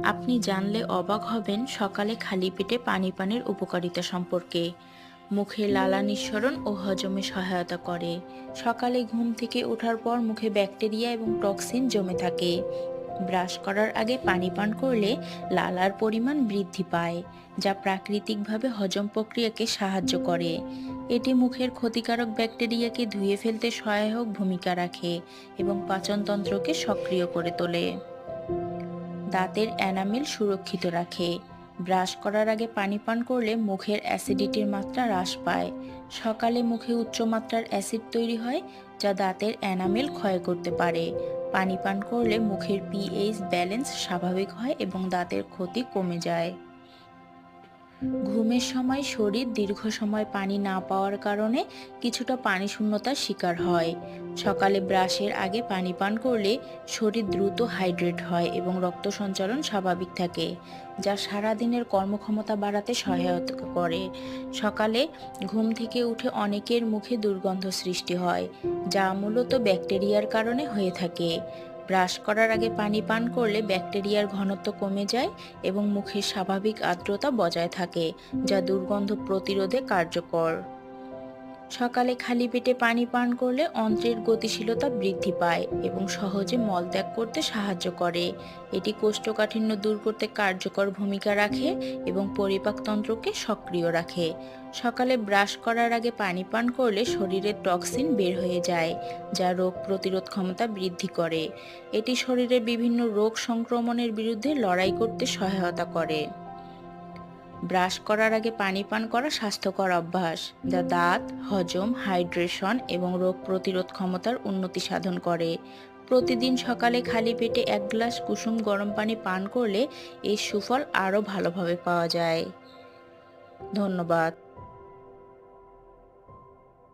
আপনি জানলে অবাক হবেন সকালে খালি পেটে পানি পানের উপকারিতা সম্পর্কে। মুখে লালা নিঃসরণ ও হজমে সহায়তা করে। সকালে ঘুম থেকে ওঠার পর মুখে ব্যাকটেরিয়া এবং টক্সিন জমে থাকে। ব্রাশ করার আগে পানি পান করলে লালার পরিমাণ বৃদ্ধি পায়, যা প্রাকৃতিকভাবে হজম প্রক্রিয়াকে সাহায্য করে। এটি মুখের ক্ষতিকারক ব্যাকটেরিয়াকে ধুয়ে ফেলতে সহায়ক ভূমিকা রাখে এবং পাচনতন্ত্রকে সক্রিয় করে তোলে। দাঁতের এনামেল সুরক্ষিত রাখে। ব্রাশ করার আগে পানি পান করলে মুখের অ্যাসিডিটির মাত্রা হ্রাস পায়। সকালে মুখে উচ্চমাত্রার অ্যাসিড তৈরি হয়, যা দাঁতের এনামেল ক্ষয় করতে পারে। পানি পান করলে মুখের পিএইচ ব্যালেন্স স্বাভাবিক হয় এবং দাঁতের ক্ষতি কমে যায়। ঘুমের সময় শরীর, দীর্ঘ সময় পানি না পাওয়ার কারণে কিছুটা পানি শূন্যতার শিকার হয়। সকালে ব্রাশের আগে পানি পান করলে শরীর দ্রুত হাইড্রেট হয় এবং রক্ত সঞ্চালন স্বাভাবিক থাকে, যা সারাদিনের কর্মক্ষমতা বাড়াতে সহায়তা করে। সকালে ঘুম থেকে উঠে অনেকের মুখে দুর্গন্ধ সৃষ্টি হয়, যা মূলত ব্যাকটেরিয়ার কারণে হয়ে থাকে। ব্রাশ করার আগে পানি পান করলে ব্যাকটেরিয়ার ঘনত্ব কমে যায় এবং মুখের স্বাভাবিক আর্দ্রতা বজায় থাকে, যা দুর্গন্ধ প্রতিরোধে কার্যকর। সকালে খালি পেটে পানি পান করলে অন্ত্রের গতিশীলতা বৃদ্ধি পায় এবং সহজে মলত্যাগ করতে সাহায্য করে। এটি কোষ্ঠকাঠিন্য দূর করতে কার্যকর ভূমিকা রাখে এবং পরিপাকতন্ত্রকে সক্রিয় রাখে। সকালে ব্রাশ করার আগে পানি পান করলে শরীরের টক্সিন বের হয়ে যায়, যা রোগ প্রতিরোধ ক্ষমতা বৃদ্ধি করে। এটি শরীরে বিভিন্ন রোগ সংক্রমণের বিরুদ্ধে লড়াই করতে সহায়তা করে। ব্রাশ করার আগে পানি পান করা স্বাস্থ্যকর অভ্যাস, যা দাঁত, হজম, হাইড্রেশন এবং রোগ প্রতিরোধ ক্ষমতার উন্নতি সাধন করে। প্রতিদিন সকালে খালি পেটে এক গ্লাস কুসুম গরম পানি পান করলে এই সুফল আরও ভালোভাবে পাওয়া যায়। ধন্যবাদ।